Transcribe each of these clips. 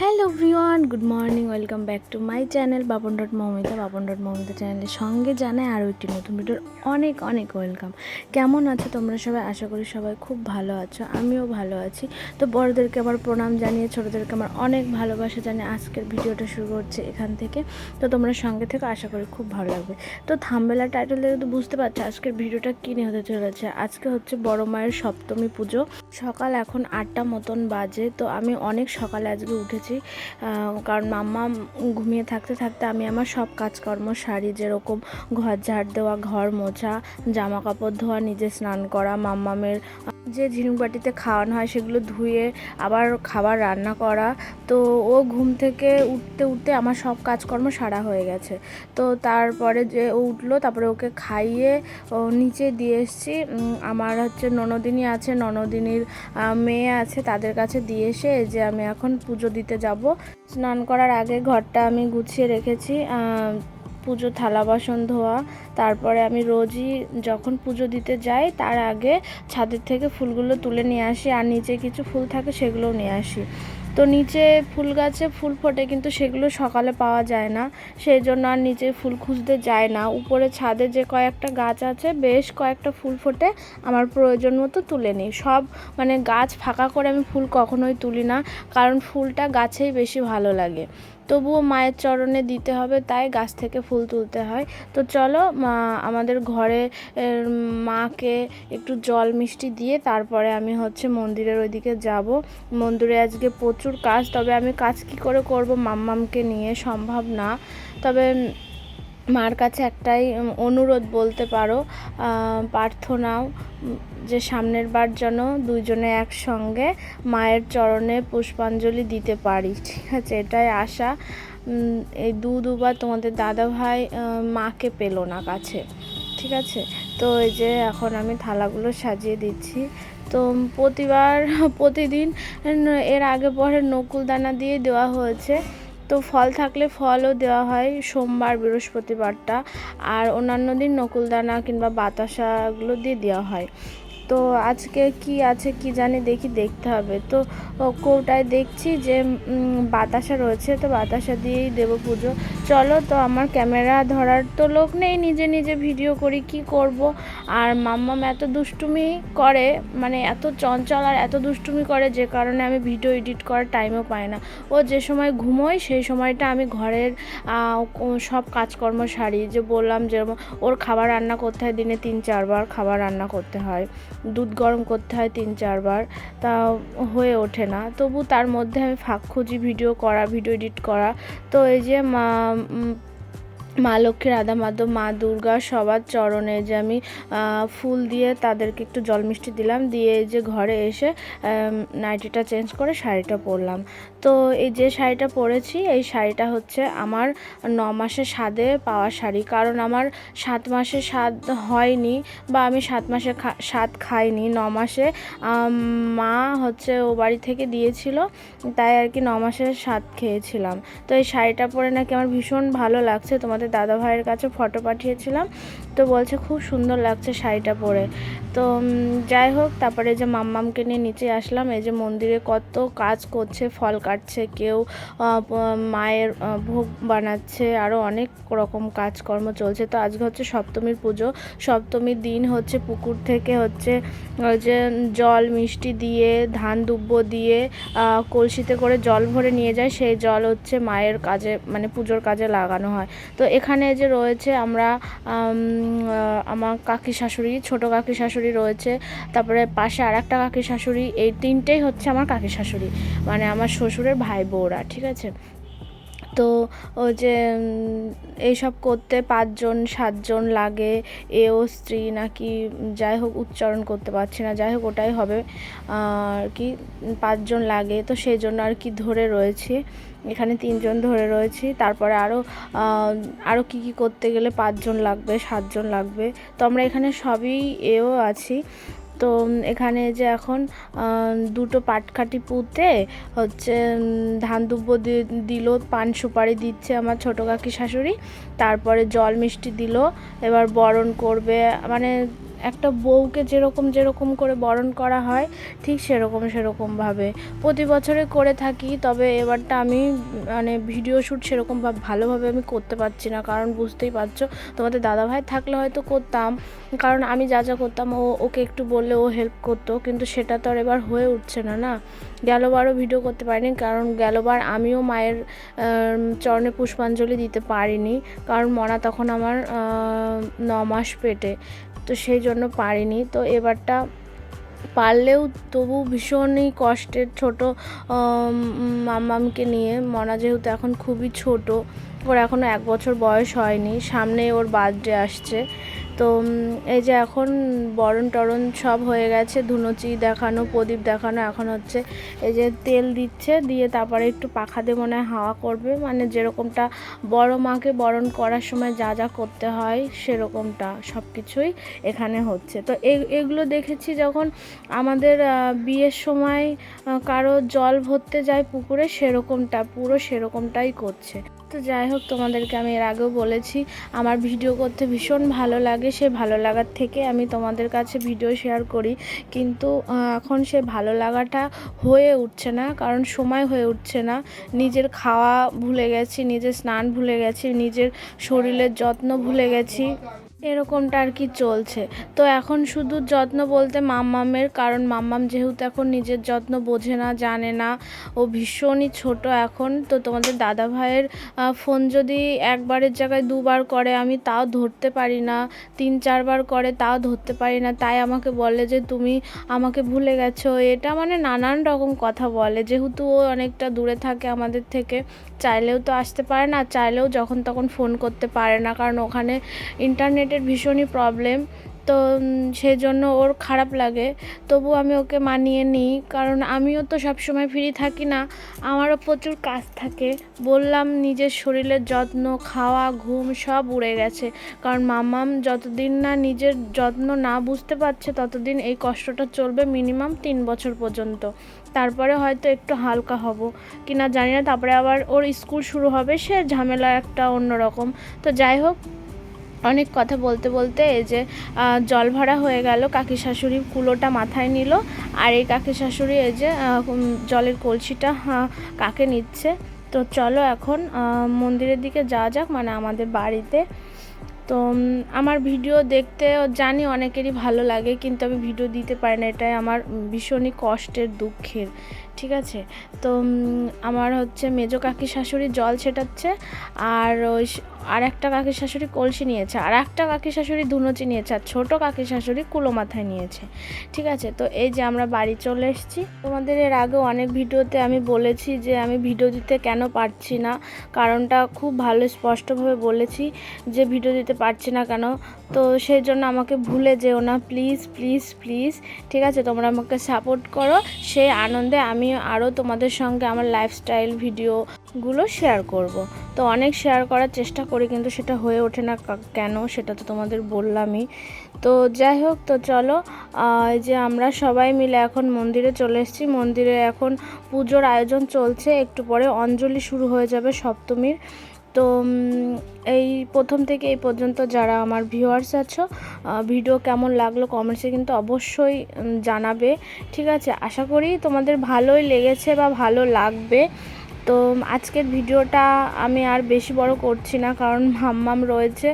Hello everyone, good morning, welcome back to my channel Bapon dot Moumita. Bapon dot Momita চ্যানেলের সঙ্গে জানাই আরও একটি নতুন ভিডিওর অনেক অনেক ওয়েলকাম। কেমন আছো তোমরা সবাই? আশা করি সবাই খুব ভালো আছো, আমিও ভালো আছি। তো বড়দেরকে আমার প্রণাম জানিয়ে, ছোটোদেরকে আমার অনেক ভালোবাসা জানিয়ে আজকের ভিডিওটা শুরু করছে এখান থেকে। তো তোমরা সঙ্গে থেকে, আশা করি খুব ভালো লাগবে। তো থামবেলা টাইটেল দেখে তো বুঝতে পারছ আজকের ভিডিওটা কী নিয়ে হতে চলেছে। আজকে হচ্ছে বড় মায়ের সপ্তমী পুজো। সকাল এখন আটটা মতন বাজে, তো আমি অনেক সকালে আজকে উঠেছি। কারণ মাম্মা ঘুমিয়ে থাকতে থাকতে আমি আমার সব কাজকর্ম সারি, যেরকম ঘর ঝাড় দেওয়া, ঘর মোছা জামা কাপড় ধোয়া, নিজে স্নান করা, মাম্মামের যে ঝিনুক বাটিতে খাওয়ানো হয় সেগুলো ধুয়ে আবার খাবার রান্না করা। তো ও ঘুম থেকে উঠতে উঠতে আমার সব কাজকর্ম সারা হয়ে গেছে। তো তারপরে যে ও উঠল, তারপরে ওকে খাইয়ে ও নিচে দিয়ে এসেছি। আমার হচ্ছে ননদিনী আছে, ননদিনীর মেয়ে আছে, তাদের কাছে দিয়ে এসে যে আমি এখন পুজো দিতে যাব। স্নান করার আগে ঘরটা আমি গুছিয়ে রেখেছি। পুজো, থালা বাসন ধোয়া, তারপরে আমি রোজই যখন পুজো দিতে যাই, তার আগে ছাদের থেকে ফুলগুলো তুলে নিয়ে আসি, আর নিচে কিছু ফুল থাকে সেগুলোও নিয়ে আসি। তো নিচে ফুল গাছে ফুল ফোটে, কিন্তু সেগুলো সকালে পাওয়া যায় না। সেই জন্য আর নিচে ফুল খুঁজতে যায় না। উপরে ছাদে যে কয়েকটা গাছ আছে, বেশ কয়েকটা ফুল ফোটে, আমার প্রয়োজন মতো তুলে নিই। সব মানে গাছ ফাঁকা করে আমি ফুল কখনোই তুলি না, কারণ ফুলটা গাছেই বেশি ভালো লাগে। তবুও মায়ের চরণে দিতে হবে, তাই গাছ থেকে ফুল তুলতে হয়। তো চলো, মা, আমাদের ঘরে মাকে একটু জল মিষ্টি দিয়ে তারপরে আমি হচ্ছে মন্দিরের ওইদিকে যাব। মন্দিরে আজকে প্রচুর কাজ, তবে আমি কাজ কি করে করব মাম্মামকে নিয়ে সম্ভব না। তবে মার কাছে একটাই অনুরোধ বলতে পারো প্রার্থনাও যে সামনের বার যেন দুজনে একসঙ্গে মায়ের চরণে পুষ্পাঞ্জলি দিতে পারি। ঠিক আছে, এটাই আশা। এই দু দুবার তোমাদের দাদা ভাই মাকে পেল না কাছে। ঠিক আছে? তো এই যে এখন আমি থালাগুলো সাজিয়ে দিচ্ছি। তো প্রতিবার, প্রতিদিন, এর আগে পরে নকুল দানা দিয়ে দেওয়া হয়েছে। তো ফল থাকলে ফলও দেওয়া হয় সোমবার, বৃহস্পতিবারটা। আর অন্যান্য দিন নকুলদানা কিংবা বাতাসাগুলো দিয়ে দেওয়া হয়। তো আজকে কি আছে কি জানি দেখি, দেখতে হবে। তো কৌটায় দেখছি যে বাতাসা রয়েছে, তো বাতাসা দিয়েই দেবো পুজো। চলো তো, আমার ক্যামেরা ধরার তো লোক নেই, নিজে নিজে ভিডিও করি, কি করব? আর মাম্মাম এত দুষ্টুমি করে মানে এত চঞ্চল আর এত দুষ্টুমি করে, যে কারণে আমি ভিডিও এডিট করার টাইমও পাই না। ও যে সময় ঘুমোয়, সেই সময়টা আমি ঘরের সব কাজকর্ম সারি। যে বললাম যেরকম ওর খাবার রান্না করতে হয়, দিনে তিন, চারবার খাবার রান্না করতে হয়। দুধ গরম করতে হয় তিন চারবার, তা হয়ে ওঠে না। তবু তার মধ্যে আমি ফাঁক খুঁজি, ভিডিও করা, ভিডিও এডিট করা। তো এই যে মা লক্ষ্মী, রাধা মাধব, মা দুর্গা সবার চরণে যে আমি ফুল দিয়ে তাদেরকে একটু জল মিষ্টি দিলাম, দিয়ে যে ঘরে এসে নাইটিটা চেঞ্জ করে শাড়িটা পরলাম। তো এই যে শাড়িটা পরেছি, এই শাড়িটা হচ্ছে আমার ন মাসের স্বাদে পাওয়া শাড়ি। কারণ আমার সাত মাসে স্বাদ হয়নি বা আমি সাত মাসে স্বাদ খাইনি, ন মাসে মা হচ্ছে ও বাড়ি থেকে দিয়েছিল, তাই আর কি ন মাসের স্বাদ খেয়েছিলাম। তো এই শাড়িটা পরে নাকি আমার ভীষণ ভালো লাগছে, তোমাদের দাদা ভাইয়ের কাছে ফটো পাঠিয়েছিলাম। তো বলছে, খুব সুন্দর লাগছে শাড়িটা পরে। তো যাই হোক, তারপরে যে মাম্মামকে নিয়ে নিচে আসলাম। এই যে মন্দিরে কত কাজ করছে, ফল কাটছে, কেউ মায়ের ভোগ বানাচ্ছে আরও অনেক রকম কাজকর্ম চলছে। তো আজকে হচ্ছে সপ্তমীর পুজো। সপ্তমীর দিন হচ্ছে পুকুর থেকে হচ্ছে ওই যে জল, মিষ্টি দিয়ে, ধান দুব্ব দিয়ে কলসিতে করে জল ভরে নিয়ে যায়। সেই জল হচ্ছে মায়ের কাজে মানে পুজোর কাজে লাগানো হয়। তো এখানে যে রয়েছে আমরা আমার কাকি শাশুড়ি, ছোট কাকি শাশুড়ি রয়েছে, তারপরে পাশে আর একটা কাকি শাশুড়ি, এই তিনটেই হচ্ছে আমার কাকি শাশুড়ি মানে আমার শ্বশুরের ভাই বউরা, ঠিক আছে? তো ওই যে এইসব করতে পাঁচজন, সাতজন লাগে, এও স্ত্রী নাকি যাই হোক উচ্চারণ করতে পারছি না, যাই হোক ওটাই হবে। আর কি, পাঁচজন লাগে, তো সেই জন্য আর কি ধরে রয়েছি। এখানে তিনজন ধরে রয়েছি, তারপরে আরও আরও কী কী করতে গেলে পাঁচজন লাগবে, সাতজন লাগবে। তো আমরা এখানে সবই এও আছি। তো এখানে যে এখন দুটো পাটকাঠি পুঁতে হচ্ছে ধান দুব্ব দিল, পান সুপারি দিচ্ছে আমার ছোটো কাকি শাশুড়ি। তারপরে জল মিষ্টি দিল, এবার বরণ করবে মানে একটা বউকে যেরকম যেরকম করে বরণ করা হয়, ঠিক সেরকম সেরকমভাবে প্রতি বছরে করে থাকি, তবে এবারটা আমি মানে ভিডিও শ্যুট সেরকম ভাব- ভালোভাবে আমি করতে পারছি না। কারণ বুঝতেই পারছ, তোমাদের দাদাভাই থাকলে হয়তো করতাম। কারণ আমি যা যা করতাম, ও ওকে একটু বললে ও হেল্প করতো। কিন্তু সেটা তো আর এবার হয়ে উঠছে না না? গেলবারও ভিডিও করতে পারিনি, কারণ গেলবার আমিও মায়ের চরণে পুষ্পাঞ্জলি দিতে পারিনি। কারণ মনা তখন আমার ন মাস পেটে। তো সেই জন্য পারিনি। তো এবারটা পারলেও তবু ভীষণই কষ্টের ছোট মামামকে নিয়ে। মনা যেহেতু এখন খুবই ছোট, ওর এখনও এক বছর বয়স হয়নি। সামনে ওর বার্থডে আসছে। তো এই যে এখন বরণ টরণ সব হয়ে গেছে, ধুনুচি দেখানো, প্রদীপ দেখানো, এখন হচ্ছে এই যে তেল দিচ্ছে, দিয়ে তারপরে একটু পাখা দিয়ে মনে হয় হাওয়া করবে মানে যেরকমটা বড় মাকে বরণ করার সময় যা যা করতে হয় সেরকমটা সব কিছুই এখানে হচ্ছে। তো এগুলো দেখেছি যখন আমাদের বিয়ের সময় কারও জল ভরতে যায় পুকুরে, সেরকমটা, পুরো সেরকমটাই করছে। তো যাই হোক, তোমাদেরকে আমি এর আগেও বলেছি, আমার ভিডিও করতে ভীষণ ভালো লাগে, সে ভালো লাগার থেকে আমি তোমাদের কাছে ভিডিও শেয়ার করি। কিন্তু এখন সে ভালো লাগাটা হয়ে উঠছে না, কারণ সময় হয়ে উঠছে না। নিজের খাওয়া ভুলে গেছি, নিজের স্নান ভুলে গেছি, নিজের শরীরের যত্ন ভুলে গেছি। এরকমটা আর কি চলছে। তো এখন শুধু যত্ন বলতে মাম্মামের, কারণ মাম্মাম যেহেতু এখন নিজের যত্ন বোঝে না, জানে না, ও ভীষণই ছোট এখন। তো তোমাদের দাদা ভাইয়ের ফোন যদি একবারের জায়গায় দুবার করে, আমি তাও ধরতে পারি না। তিন চারবার করে, তাও ধরতে পারি না। তাই আমাকে বলে যে, তুমি আমাকে ভুলে গেছো। এটা মানে নানান রকম কথা বলে। যেহেতু ও অনেকটা দূরে থাকে আমাদের থেকে, চাইলেও তো আসতে পারে না, চাইলেও যখন তখন ফোন করতে পারে না। কারণ ওখানে ইন্টারনেটের ভীষণই প্রবলেম তো উম, সেই জন্য ওর খারাপ লাগে। তবু আমি ওকে মানিয়ে নিই কারণ আমিও তো সবসময় ফ্রি থাকি না আমারও প্রচুর কাজ থাকে। বললাম নিজের শরীরের যত্ন খাওয়া ঘুম সব উড়ে গেছে। কারণ মামাম যতদিন না নিজের যত্ন না বুঝতে পারছে ততদিন এই কষ্টটা চলবে মিনিমাম তিন বছর পর্যন্ত। তারপরে হয়তো একটু হালকা হব। কি না জানি না তারপরে আবার ওর স্কুল শুরু হবে সে ঝামেলা একটা অন্যরকম। তো যাই হোক অনেক কথা বলতে বলতে এই যে জল ভরা হয়ে গেল, কাকি শাশুড়ি কুলোটা মাথায় নিল, আর এই কাকি শাশুড়ি এই যে জলের কলসিটা কাকে নিচ্ছে? তো চলো এখন মন্দিরের দিকে যাওয়া যাক মানে আমাদের বাড়িতে। তো আমার ভিডিও দেখতে জানি অনেকেরই ভালো লাগে, কিন্তু আমি ভিডিও দিতে পারি না, এটাই আমার ভীষণই কষ্টের, দুঃখের। ঠিক আছে? তো আমার হচ্ছে মেজো কাকি শাশুড়ি জল ছেটাচ্ছে, আর ওই আর একটা কাকি শাশুড়ি কলসি নিয়েছে, আর একটা কাকি শাশুড়ি ধুনুচি নিয়েছে, আর ছোটো কাকি শাশুড়ি কুলো মাথায় নিয়েছে। ঠিক আছে? তো এই যে আমরা বাড়ি চলে এসেছি। তোমাদের এর আগেও অনেক ভিডিওতে আমি বলেছি যে আমি ভিডিও দিতে কেন পারছি না। কারণটা খুব ভালো স্পষ্টভাবে বলেছি যে ভিডিও দিতে পারছি না কেন। তো সেই জন্য আমাকে ভুলে যেও না। প্লিজ প্লিজ প্লিজ, ঠিক আছে? তোমরা আমাকে সাপোর্ট করো। সেই আনন্দে আমি আরও তোমাদের সঙ্গে আমার লাইফস্টাইল ভিডিওগুলো শেয়ার করব। তো অনেক শেয়ার করার চেষ্টা করি, কিন্তু সেটা হয়ে ওঠে না কেন? সেটা তো তোমাদের বললামই। তো যাই হোক, তো চলো যে আমরা সবাই মিলে এখন মন্দিরে চলে এসেছি। মন্দিরে এখন পুজোর আয়োজন চলছে। একটু পরে অঞ্জলি শুরু হয়ে যাবে সপ্তমীর। তো এই প্রথম থেকে এই পর্যন্ত যারা আমার ভিউয়ার্স আছো ভিডিও কেমন লাগল কমেন্টসে কিন্তু অবশ্যই জানাবে। ঠিক আছে? আশা করি তোমাদের ভালোই লেগেছে বা ভালো লাগবে। তো আজকের ভিডিওটা আমি আর বেশি বড় করছি না, কারণ হাম্মাম রয়েছে।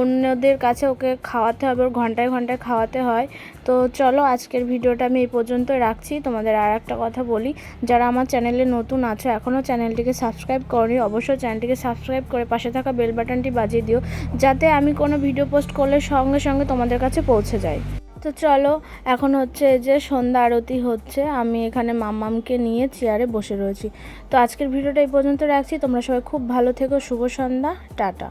অন্যদের কাছে ওকে খাওয়াতে হবে, ওর ঘন্টায় ঘন্টায় খাওয়াতে হয়। তো চলো আজকের ভিডিওটা আমি এই পর্যন্ত রাখছি। তোমাদের আর একটা কথা বলি, যারা আমার চ্যানেলে নতুন আছো এখনও চ্যানেলটিকে সাবস্ক্রাইব করনি, অবশ্যই চ্যানেলটিকে সাবস্ক্রাইব করে পাশে থাকা বেল বাটনটি বাজিয়ে দিও, যাতে আমি কোনো ভিডিও পোস্ট করলে সঙ্গে সঙ্গে তোমাদের কাছে পৌঁছে যায় তো চলো, এখন হচ্ছে যে সন্ধ্যা আরতি হচ্ছে, আমি এখানে মাম্মামকে নিয়ে চেয়ারে বসে রয়েছি। তো আজকের ভিডিওটা এই পর্যন্ত রাখছি, তোমরা সবাই খুব ভালো থেকো, শুভ সন্ধ্যা, টাটা।